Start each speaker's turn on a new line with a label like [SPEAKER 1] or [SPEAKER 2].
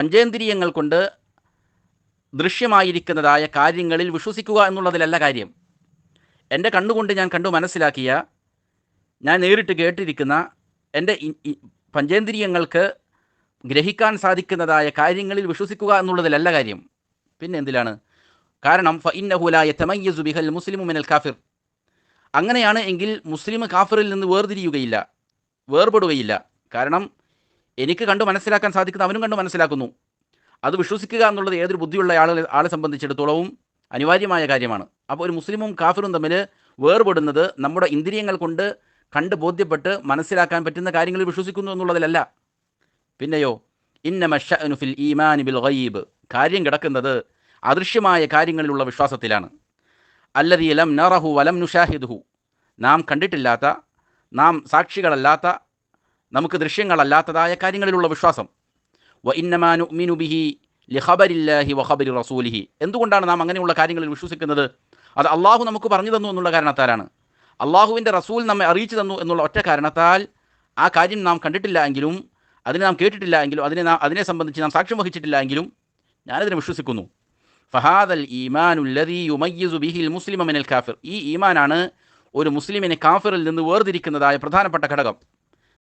[SPEAKER 1] പഞ്ചേന്ദ്രിയങ്ങൾ കൊണ്ട് ദൃശ്യമായിരിക്കുന്നതായ കാര്യങ്ങളിൽ വിശ്വസിക്കുക എന്നുള്ളതിലല്ല കാര്യം. എന്റെ കണ്ണുകൊണ്ട് ഞാൻ കണ്ടു മനസ്സിലാക്കിയ ഞാൻ നേരിട്ട് കേട്ടിരിക്കുന്ന എന്റെ പഞ്ചേന്ദ്രിയങ്ങൾക്ക് ഗ്രഹിക്കാൻ സാധിക്കുന്നതായ കാര്യങ്ങളിൽ വിശ്വസിക്കുക എന്നുള്ളതിലല്ല കാര്യം. പിന്നെ എന്തിലാണ്? കാരണം ഫ ഇന്നഹുലായ തമയ്യസു ബിഹൽ മുസ്ലിമു മിനൽ കാഫിർ. അങ്ങനെയാണ് എങ്കിൽ മുസ്ലിം കാഫിറിൽ നിന്ന് വേർതിരിയുകയില്ല വേർപെടുകയില്ല. കാരണം എനിക്ക് കണ്ടു മനസ്സിലാക്കാൻ സാധിക്കുന്ന അവനും കണ്ടു മനസ്സിലാക്കുന്നു. അത് വിശ്വസിക്കുക എന്നുള്ളത് ഏതൊരു ബുദ്ധിയുള്ള ആളെ ആളെ സംബന്ധിച്ചിടത്തോളവും അനിവാര്യമായ കാര്യമാണ്. അപ്പോൾ ഒരു മുസ്ലിമും കാഫിറും തമ്മിൽ വേർപെടുന്നത് നമ്മുടെ ഇന്ദ്രിയങ്ങൾ കൊണ്ട് കണ്ട് ബോധ്യപ്പെട്ട് മനസ്സിലാക്കാൻ പറ്റുന്ന കാര്യങ്ങളിൽ വിശ്വസിക്കുന്നു എന്നുള്ളതിലല്ല. പിന്നെയോ ഇന്നമഷനുഫിൽ ഫിൽ ഈമാനി ബിൽ ഗൈബ്. കാര്യം കിടക്കുന്നത് അദൃശ്യമായ കാര്യങ്ങളിലുള്ള വിശ്വാസത്തിലാണ്. അല്ലതി ലം നറഹു വലം നുഷാഹിദുഹു. നാം കണ്ടിട്ടില്ലാത്ത നാം സാക്ഷികളല്ലാത്ത നമുക്ക് ദൃശ്യങ്ങളല്ലാത്തതായ കാര്യങ്ങളിലുള്ള വിശ്വാസം. വ ഇന്നമാനു മിനുബിഹി ബിഹി വഹബരി റസൂലിഹി. എന്തുകൊണ്ടാണ് നാം അങ്ങനെയുള്ള കാര്യങ്ങളിൽ വിശ്വസിക്കുന്നത്? അത് അള്ളാഹു നമുക്ക് പറഞ്ഞു തന്നു എന്നുള്ള കാരണത്താലാണ്. അള്ളാഹുവിന്റെ റസൂൽ നമ്മെ അറിയിച്ചു തന്നു എന്നുള്ള ഒറ്റ കാരണത്താൽ ആ കാര്യം നാം കണ്ടിട്ടില്ല എങ്കിലും അതിനെ നാം കേട്ടിട്ടില്ല എങ്കിലും അതിനെ നാം അതിനെ സംബന്ധിച്ച് നാം സാക്ഷ്യം വഹിച്ചിട്ടില്ല എങ്കിലും ഞാനതിനെ വിശ്വസിക്കുന്നു. ഫഹാദൽ ബിഹിൽ മുസ്ലിം മിനൽ കാഫിർ. ഈ ഈമാനാണ് ഒരു മുസ്ലിമിനെ കാഫിറിൽ നിന്ന് വേർതിരിക്കുന്നതായ പ്രധാനപ്പെട്ട ഘടകം.